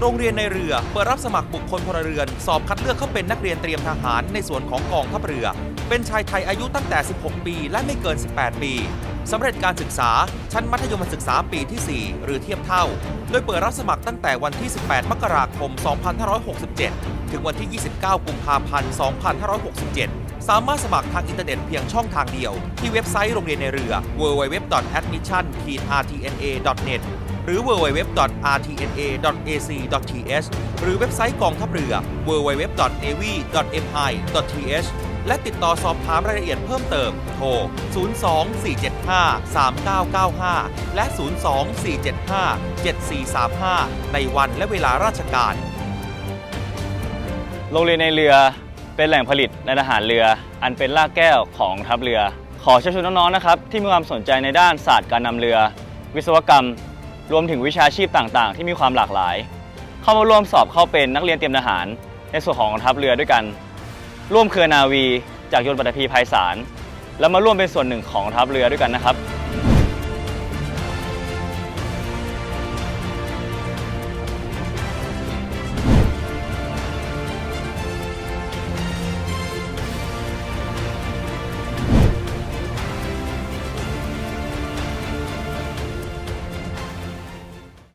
โรงเรียนในเรือเปิดรับสมัครบุคคลพลเรือน สอบคัดเลือกเข้าเป็นนักเรียนเตรียมทหารในส่วนของกองทัพเรือ เป็นชายไทยอายุตั้งแต่ 16 ปีและไม่เกิน 18 ปีสำเร็จการศึกษาชั้นมัธยมศึกษาปีที่ 4 หรือเทียบเท่า โดยเปิดรับสมัครตั้งแต่วันที่ 18 มกราคม 2567 ถึงวันที่ 29 กุมภาพันธ์ 2567 สามารถสมัครทางอินเทอร์เน็ตเพียงช่องทางเดียว ที่เว็บไซต์โรงเรียนในเรือ www.admission-rtna.net หรือ www.rtna.ac.th หรือเว็บไซต์กองทัพเรือ www.navy.mi.th และติดต่อสอบถามรายละเอียดเพิ่มเติม โทร 024753995 และ 024757435 ในวันและเวลาราชการ โรงเรียนในเรือเป็นแหล่งผลิตในทหารเรือ อันเป็นรากแก้วของทัพเรือ ขอเชิญชวนน้องๆนะครับที่มีความสนใจในด้านศาสตร์การนำเรือ วิศวกรรม รวมถึงวิชาชีพต่างๆ ที่มีความหลากหลาย เข้ามาร่วมสอบเข้าเป็นนักเรียนเตรียมทหาร ในส่วนของทัพเรือด้วยกัน ร่วมเครือนาวี จากยนต์ปัตภีภัยสาร แล้วมาร่วมเป็นส่วนหนึ่งของทัพเรือด้วยกันนะครับ